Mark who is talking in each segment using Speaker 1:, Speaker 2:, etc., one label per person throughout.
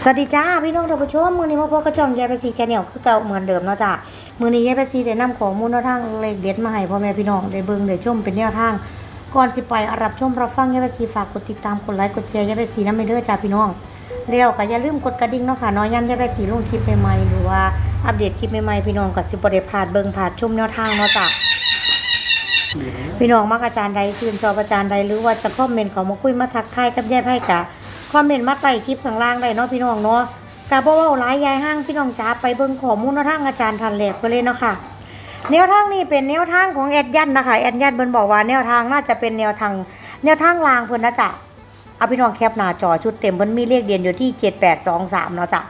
Speaker 1: สวัสดีจ้าพี่น้องท่านผู้ชมมือนี้มาพบกับช่องยายไปซีชาแนลคือเก่าเหมือนเดิมเนาะจ้ามือนี้ยายไปซีได้นำของมูลแนวทางเลขเด็ดมาให้พ่อแม่พี่น้องได้เบิ่งได้ชมเป็นแนวทางก่อนสิไปรับชมรับฟังยายไปซีฝากกดติดตามกดไลค์กดแชร์ยายไปซีน้ำไปเด้อจ้าพี่น้องแล้วก็อย่าลืมกดกระดิ่งเนาะค่ะน้อยย้ำยายไปซีลงคลิปใหม่ๆหรือว่าอัปเดตคลิปใหม่ๆพี่น้องก็สิบ่ได้พลาดเบิ่งพลาดชมแนวทางเนาะจ้าพี่น้องมักอาจารย์ใดชื่นชอบอาจารย์ใดหรือว่าจะคอมเมนต์เขามาคุยมาทักทายกับยายไพ่กะ คอมเมนต์มาใต้คลิปข้างล่างได้เนาะพี่น้องเนาะกะบ่เว้าหลายยายห้างพี่น้องจ๋าไปเบิ่งข้อมูลแนวทางอาจารย์ทันแหลกไปเลยเนาะค่ะแนวทางนี้เป็นแนวทางของแอดยันนะคะแอดยันเพิ่นบอกว่าแนวทางน่าจะเป็นแนวทางแนวทางลางเพิ่นนะจ๊ะเอาพี่น้องแคปหน้าจอชุดเต็มเพิ่นมีเลขเด่นอยู่ที่7823เนาะจ้ะ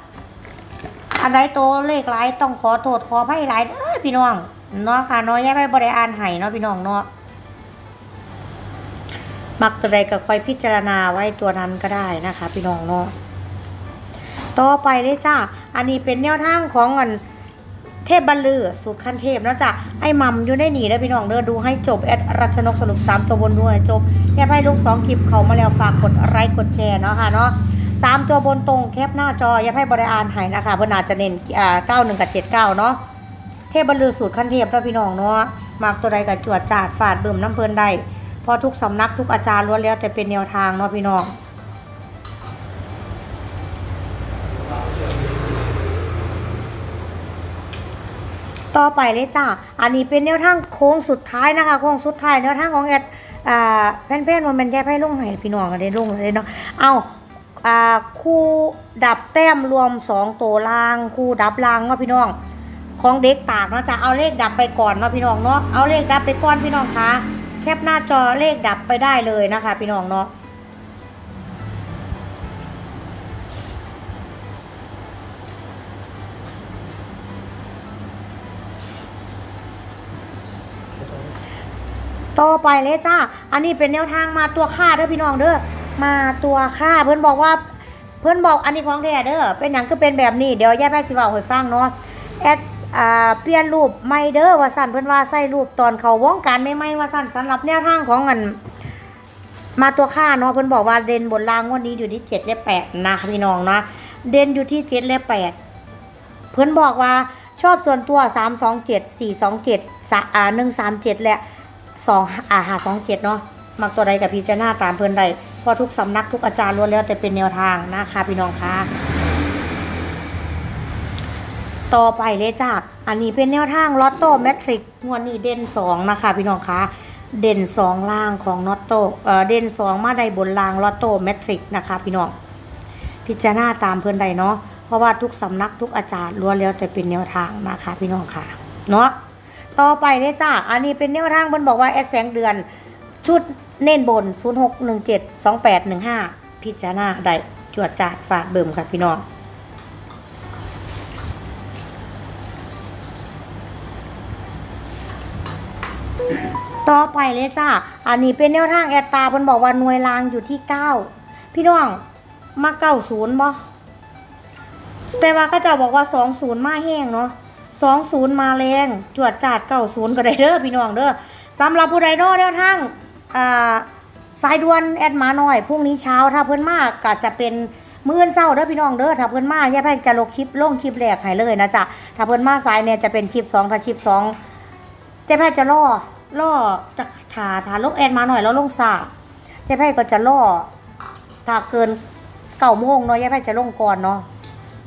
Speaker 1: อันใดโตเลขหลายต้องขอโทษขออภัยหลายเด้อพี่น้องเนาะค่ะเนาะยายไพ่บ่ได้อ่านให้เนาะพี่น้องเนาะ มักตัวใดก็ค่อยพิจารณาไว้ตัวนั้นก็ได้นะคะ พี่น้องเนาะต่อไปเลยจ้าอันนี้เป็นแนวทางของอันเทพบัลลือสูตรขั้นเทพนะจ๊ะไอ้มัมอยู่ได้หนีแล้วพี่น้องเด้อดูให้จบแอดรัชนกสรุปสามตัวบนด้วยจบแคปให้ลูกสองคลิปเขามาแล้วฝากกดไลค์กดแชร์เนาะค่ะเนาะสามตัวบนตรงแคปหน้าจออย่าให้บริอานหายนะคะเพื่อนอาจจะเน้นอ่าเก้าหนึ่งกับเจ็ดเก้าเนาะเทพบรรลือสูตรขั้นเทพแล้วพี่น้องเนาะมากตัวใดกับจวดจาดฝาดเบิ่มน้ำเพลินได้ พราะทุกสำนักทุกอาจารย์ล้วนแล้วแต่เป็นแนวทางเนาะพี่น้องต่อไปเลยจ้า อันนี้เป็นแนวทางโค้งสุดท้ายนะคะโค้งสุดท้ายแนวทางของแอดอ่าแฟนๆว่ามันแย่ให้ลงให้พี่น้องกันได้ลงเลยเนาะ เอาคู่ดับแต้มรวมสองตัวล่าง คู่ดับล่างเนาะพี่น้อง ของเด็กตากเนาะจะเอาเลขดับไปก่อนเนาะพี่น้องเนาะ เอาเลขดับไปก่อนพี่น้องคะ แคปหน้าจอเลขดับไปได้เลยนะคะ พี่น้องเนาะต่อไปเลยจ้า อันนี้เป็นแนวทางมาตัวค่าเด้อพี่น้องเด้อ มาตัวค่าเพื่อนบอกว่า เพื่อนบอกอันนี้ของแท้เด้อ เป็นหยังก็เป็นแบบนี้ เดี๋ยวย่แพทย์สิบอกให้ฟังเนาะ แอด อ่าเปลี่ยนรูปใหม่เด้อว่าสั่นเพื่อนว่าใส่รูปตอนเขาวงการไม่ไม่ๆว่าสั่นสำหรับแนวทางของอันมาตัวค่าเนาะเพื่อนบอกว่าเด่นบนล่างงวันนี้อยู่ที่เจ็ดและแปดนะพี่น้องนะเด่นอยู่ที่เจ็ดและแปดเพื่อนบอกว่าชอบส่วนตัว 3 2 7 4 2 7สะอ่า1 3 7 และ 2 อ่าหา2 7 เนาะ มักตัวใดกับพิจารณาตามเพื่อนใดเพราะทุกสำนักทุกอาจารย์ล้วนแล้วแต่เป็นแนวทางนะคะพี่น้องคะ ต่อไปเลยจ้าอันนี้เป็นแนวทางลอตโต้แมทริกงวดนี้เด่น2นะคะ พี่น้องคะเด่น2ล่างของนอตโต้เอ่อเด่น2มาได้บนล่างลอตโต้แมทริกนะคะ พี่น้องพิจารณาตามเพื่อนใดเนาะเพราะว่าทุกสำนักทุกอาจารย์ล้วนแล้วแต่เป็นแนวทางนะคะ พี่น้องค่ะเนาะต่อไปเลยจ้าอันนี้เป็นแนวทางเพิ่นบอกว่าแอดแสงเดือนชุดเน้นบน 06172815 พิจารณาได้จวดจาดฝาดเบิ่มค่ะพี่น้อง ต่อไปเลยจ้า อันนี้เป็นแนวทางแอดตาเพิ่นบอกว่าหน่วยรางอยู่ที่9พี่น้องมาเก้าศูนย์บ่แต่ว่าก็จะบอกว่าสองศูนย์มาแห้งเนาะสองศูนย์มาแรงจวดจาดเก้าศูนย์ก็ได้เด้อพี่น้องเด้อสำหรับผู้ใดเนาะแนวทางอ่าสายด่วนแอดมาหน่อยพรุ่งนี้เช้าถ้าเพิ่อนมากก็จะเป็นมื้ออนเช้าเด้อพี่น้องเด้อถ้าเพิ่อนมาย่แพงจะลงคลิปลงคลิปแรกให้เลยนะจ๊ะถ้าเพิ่อนมาสายเนี่ยจะเป็นคลิปสองถ้าคลิปสองเจ๊แพทย์จะล่อ ล่อจะถาถาลงแอดมาหน่อยแล้วลงสาเจ๊แพทย์ก็จะล่อถ้าเกินเก้าโมงเนาะยายแพทย์จะลงก่อนเนาะ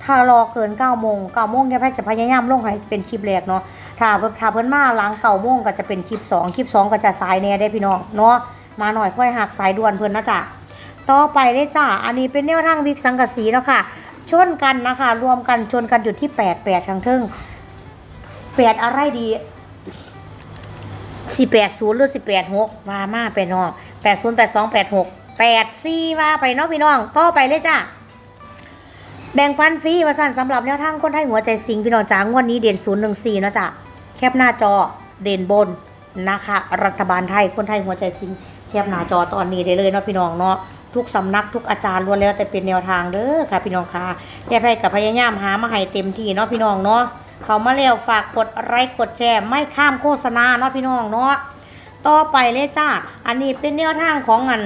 Speaker 1: ถ้ารอเกินเก้าโมงเก้าโมงยายแพทย์จะพยายามลงให้เป็นคลิปแรกเนาะถ้าถ้าเพิ่นมาหลังเก้าโมงก็จะเป็นคลิปสองคลิปสองก็จะสายแน่ได้พี่น้องเนาะมาหน่อยค่อยหักสายด่วนเพิ่นนะจ๊ะต่อไปเลยจ้าอันนี้เป็นแนวทางวิกสังกะสีเนาะค่ะชนกันนะคะ รวมกันชนกันอยู่ที่แปดแปดทางเทิงแปดอะไรดี สี่แปดศูนย์หรือสิบแปดหกมามาไปน้องแปดศูนย์แปดสองแปดหกแปดสี่ว่าไปเนาะพี่น้องต่อไปเลยจ้าแบ่งปันฟรีว่าสันสำหรับแนวทางคนไทยหัวใจสิงพี่น้องจ้างวดนี้เด่นศูนย์หนึ่งสี่นาะจ้ะแคปหน้าจอเด่นบนนะคะ รัฐบาลไทยคนไทยหัวใจสิงแคปหน้าจอตอนนี้ได้เลยเนาะพี่น้องเนาะทุกสำนักทุกอาจารย์ล้วนแล้วแต่เป็นแนวทางเด้อค่ะพี่น้องค่ะแย่ไพ่กับพยายามหามาให้เต็มที่เนาะพี่น้องเนาะ เขามาแล้วฝากกดไลค์กดแชร์ไม่ข้ามโฆษณาเนาะพี่น้องเนาะต่อไปเลยจ้า อันนี้เป็นแนวทางของอัน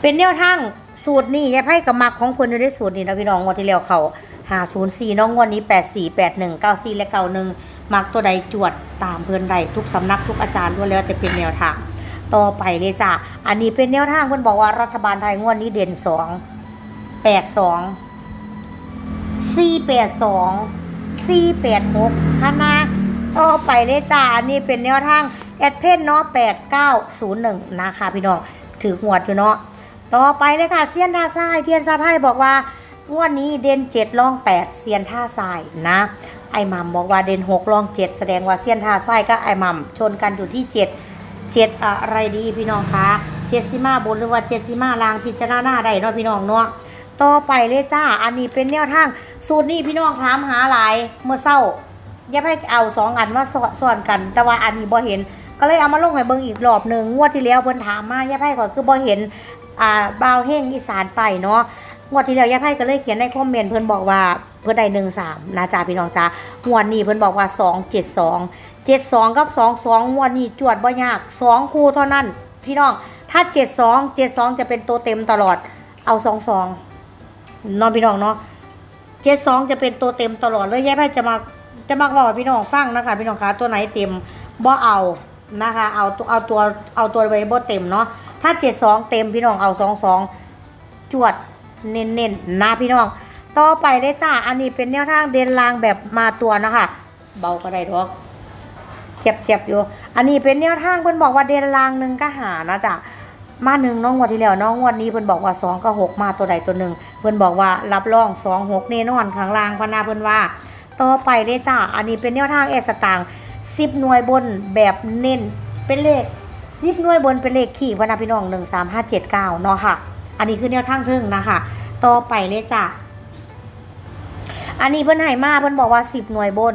Speaker 1: เป็นแนวทางสูตรนี่ยายไพ่กับมักของคนอยู่ได้สูตรนี่นะพี่น้องงวดที่แล้วเขาหาศูนย์สี่น้องงวดนี้แปดสี่แปดหนึ่งเก้าสี่และเก้าหนึ่งมักตัวใดจวดตามเพื่อนใดทุกสำนักทุกอาจารย์ด้วยแล้วแต่เป็นแนวทาง ต่อไปเลยจ้ะอันนี้เป็นแนวทางเพื่อนบอกว่ารัฐบาลไทยงวดนี้เด่นสองแปดสอง สี่แปดสองสี่แปดหกคณะต่อไปเลยจ้ะอันนี้เป็นแนวทางแอดเพนเนาะแปดเก้าศูนย์หนึ่งนะคะพี่น้องถือหวดอยู่เนาะต่อไปเลยค่ะเซียนท่าทรายเทียนซาไทยบอกว่างวดนี้เด่นเจ็ดรองแปดเซียนท่าทรายนะไอ้หมัมบอกว่าเด่นหกรองเจ็ดแสดงว่าเซียนท่าทรายก็ไอ้หมัมชนกันอยู่ที่เจ็ดเจ็ดอะไรดีพี่น้องคะเจ็ดสิมาบนหรือว่าเจ็ดสิมาลางพิจารณาได้เนาะพี่น้องเนาะ ต่อไปเลยจ้า อันนี้เป็นแนวทาง สูตรนี้พี่น้องถามหาหลายเมื่อเศร้าอย่าให้เอาสองอันมาสซ้อนกัน แต่ว่าอันนี้บ่เห็น ก็เลยเอามาลงให้เบิ่งอีกรอบหนึ่งงวดที่แล้วเพิ่นถามมาย่าไพ่ก็คือบ่เห็นอ่าบาวเฮงอีสานไปเนาะงวดที่แล้วย่าไพ่ก็เลยเขียนในคอมเมนต์เพิ่นบอกว่าเพิ่นได้หนึ่งสามนะจ๊ะพี่น้องจ้างวดนี้เพิ่นบอกว่าสองเจ็ดสองเจ็ดสองกับสองสองงวดนี้จวดบ่ยากสองคู่เท่านั้น พี่น้องถ้าเจ็ดสองเจ็ดสองจะเป็นตัวเต็มตลอดเอาสองสอง นอนพี่น้องเนาะเจ็ดสองจะเป็นตัวเต็มตลอดเลยย่าไพ่จะมาจะมาบอกพี่น้องฟังนะคะ พี่น้องคะตัวไหนเต็มบ่เอานะคะเอาตัวเอาตัวเอาตัวไว้บ่เต็มเนาะถ้า72เต็มพี่น้องเอา22จวดเน้นๆนนะพี่น้อง ต่อไปเลยจ้าอันนี้เป็นแนวทางเดินรางแบบมาตัวนะคะ เบาก็ได้ดอกเจ็บเจ็บอยู่ อันนี้เป็นแนวทางเพิ่นบอกว่าเดินรางหนึ่งก็หานะจ๊ะ มาหนึ่งน้องงวดที่แล้วน้องงวดนี้เพิ่นบอกว่าสองกับหกมาตัวใดตัวหนึ่งเพิ่นบอกว่ารับรองสองหกแน่นอนข้างล่างพนาเพิ่นว่า ต่อไปเลยจ้าอันนี้เป็นแนวทางเอสตางสิบหน่วยบนแบบเน้นเป็นเลขสิบหน่วยบนเป็นเลขขี่พนาพี่น้องหนึ่งสามห้าเจ็ดเก้าเนาะค่ะ อันนี้คือแนวทางเทิงนะคะต่อไปเลยจ้ะอันนี้เพิ่นให้มาเพิ่นบอกว่าสิบหน่วยบน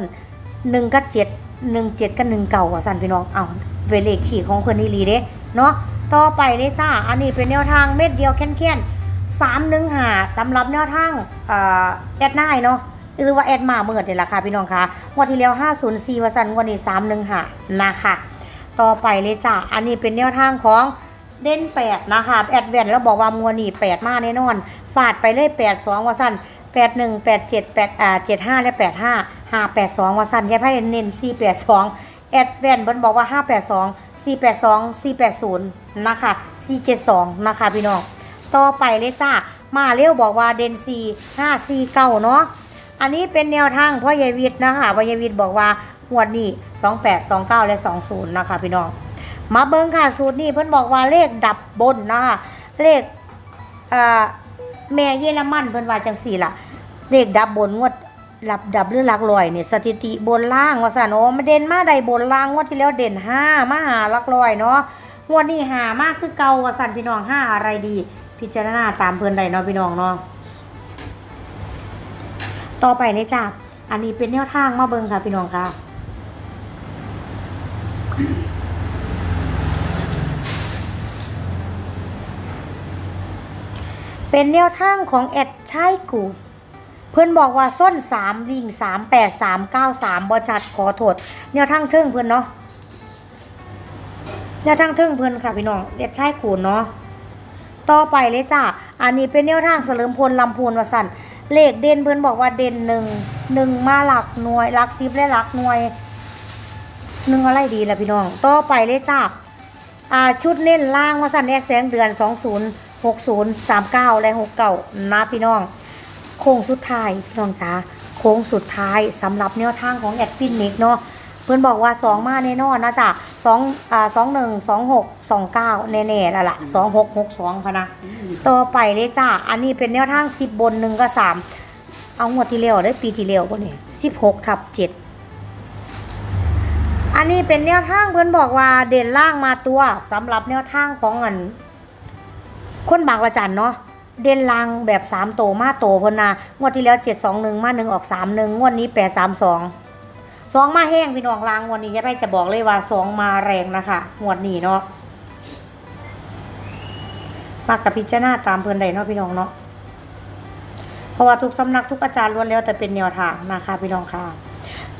Speaker 1: หนึ่งกับเจ็ดหนึ่งเจ็ดกับหนึ่งเก่าว่าสันพี่น้องเอาเป็นเลขขี่ของคนนีรีเด้เนาะ ต่อไปเลยจ้า อันนี้เป็นแนวทางเม็ดเดียวแค่นๆสามหนึ่งหาสำหรับแนวทางเอ่อแอดไนายเนาะหรือว่าแอดมาเมื่อเดือนละค่ะพี่น้องคะงวดที่แล้ว 504ว่าสั่นวดนี้315นะคะต่อไปเลยจ้ะอันนี้เป็นแนวทางของเด่นแปดนะคะแอดแวนแล้วบอกว่ามวนี่แปดมาแน่นอน ฟาดไปเลยแปดสองว่าสั้นแปดหนึ่งแปดเจ็ดแปดอ่าเจ็ดห้าและแปดห้าหาแปดสองว่าสั้นแค่ให้เน้นสี่ แอดแวนเบิ้นบอกว่าห้าแปดสองสี่แปดสองสี่แปดศูนย์นะคะสี่เจ็ดสองนะคะพี่น้อง ต่อไปเลยจ้า มาเร็วบอกว่าเดนซีห้าสี่เก้าเนาะ อันนี้เป็นแนวทางพ่อยายวิทย์นะคะพ่อยายวิทย์บอกว่าหวดนี้ 28 29 และ 20 นะคะพี่น้อง มาเบิ้งค่ะสูตรนี้เพิ่นบอกว่าเลขดับบนนะคะเลขเอ่อแม่เยอรมันเพิ่นว่าจังสี่ล่ะ เลขดับบนงวด รับดับหรือหลักร้อยเนี่ยสถิติบนล่างว่าซั่นโอ้มาเด่นมาใดบนล่างงวดที่แล้วเด่น5มาหาหลักร้อยเนาะงวดนี้หามากคือเก่าว่าซั่นพี่น้องห้าอะไรดี พิจารณาตามเพิ่อนได้เนาะพี่น้องเนาะต่อไปเลยจ้ะอันนี้เป็นแนวทางมาเบิงค่ะพี่น้องค่ะเป็นแนวทางของแอดใช่กู เพื่อนบอกว่าส้น3วิ่ง3 8 3 9 3บอชัดขอโทษแนวทางเทิงเพื่อนเนาะแนวทางเทิงเพื่อนค่ะพี่น้องแอดใช่กูดเนาะต่อไปเลยจ้ะอันนี้เป็นแนวทางเสริมพลลำพูนวสันเลขเด่นเพื่อนบอกว่าเด่นหนึ่งหนึ่งมาหลักหน่วยหลักสิบและหลักหน่วยหนึ่งอะไรดีล่ะพี่น้อง ต่อไปเลยจ้ะอ่าชุดเน้นล่างวสันแอดแสงเดือนสองศูนย์หกศูนย์สามเก้าและหกเก้านะพี่น้อง โค้งสุดท้ายพี่น้องจ้าโค้งสุดท้ายสำหรับแนวทางของแอดฟินนิกเนาะเพื่อนบอกว่าสองมาแน่นอนนะจ๊ะสองอ่าสองหนึ่งสองหกสองเก้าแน่ๆแล้วล่ะสองหกหกสองพะนะต่อไปเลยจ้าอันนี้เป็นแนวทางสิบบนหนึ่งก็สามเอางวดที่แล้วได้ปีที่แล้วป่ะเนี่ยสิบหกทับเจ็ดอันนี้เป็นแนวทางเพื่อนบอกว่าเด่นล่างมาตัวสำหรับแนวทางของอันคนบางละจันเนาะ เด่นล่างแบบสามโตมาโตเพนนางวดที่แล้วเจ็ดสองหนึ่งมาหนึ่งออกสามหนึ่งงวดนี้แปดสามสองสองมาแห้งพี่น้องลางวันนี้ยายไปจะบอกเลยว่าสองมาแรงนะคะงวดนี้เนาะมากกับพิจารณาตามเพื่อนใดเนาะพี่น้องเนาะเพราะว่าทุกสำนักทุกอาจารย์ล้วนแล้วแต่เป็นแนวทางนะคะพี่น้องค่ะ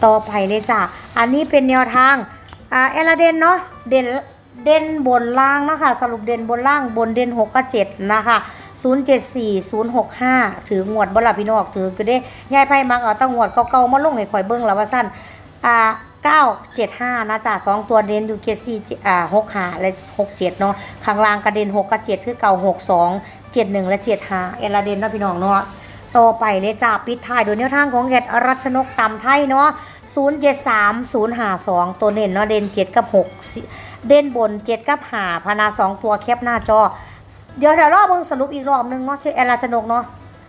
Speaker 1: ต่อไปเลยจ้ะอันนี้เป็นแนวทางอ่าเอลาเดนเนาะเด่น เด่นบนล่างนะคะ สรุปเด่นบนล่างบนเด่นหกกับเจ็ดนะคะ074065 ถืองวดบ่ล่ะพี่น้องถือก็ได้ยายไพ่มักเอาตั้งงวดเก่าๆมาลงให้ข่อยเบิ่งแล้วว่าซั่นอ่า975 นะจ๊ะสองตัวเด่นอยู่เกซี่อ่า65และ67 เนาะข้างล่างกระเด็น6กับ7คือเก่า62 71 และ75เอลาเด่นนาะพี่น้องเนาะต่อไปเลยจ้าปิดท้ายโดยแนวทางของแกดรัชนกตำไทยเนาะ073 052 ตัวเน้นเนาะเด่น7กับ6 เด่นบน7กับ5พานา2ตัวแคปหน้าจอ เดี๋ยวเดี๋ยวรอบเบิ่งสรุปอีกรอบนึงเนาะเชอแอรัชนกเนาะ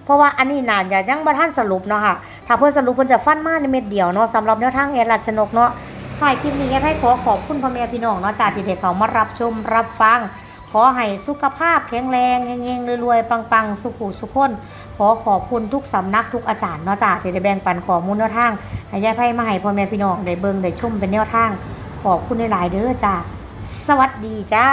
Speaker 1: เพราะว่าอันนี้นานอย่ายังบ่ทันสรุปเนาะค่ะถ้าเพิ่นสรุปเพิ่นจะฟันมาในเม็ดเดียวเนาะสำหรับแนวทางแอรัชนกเนาะถ่ายคลิปนี้ให้ขอขอบคุณพ่อแม่พี่น้องเนาะจ้าที่ได้เขามารับชมรับฟัง ขอให้สุขภาพแข็งแรงเฮงๆรวยๆปังๆ สุขุสุขคนขอขอบคุณทุกสำนักทุกอาจารย์เนาะจ้าที่ได้แบ่งปันข้อมูลแนวทางให้ยายไพ่มาให้พ่อแม่พี่น้องได้เบิ่งได้ชมเป็นแนวทาง ขอบคุณหลายๆเด้อจ้า สวัสดีจ้า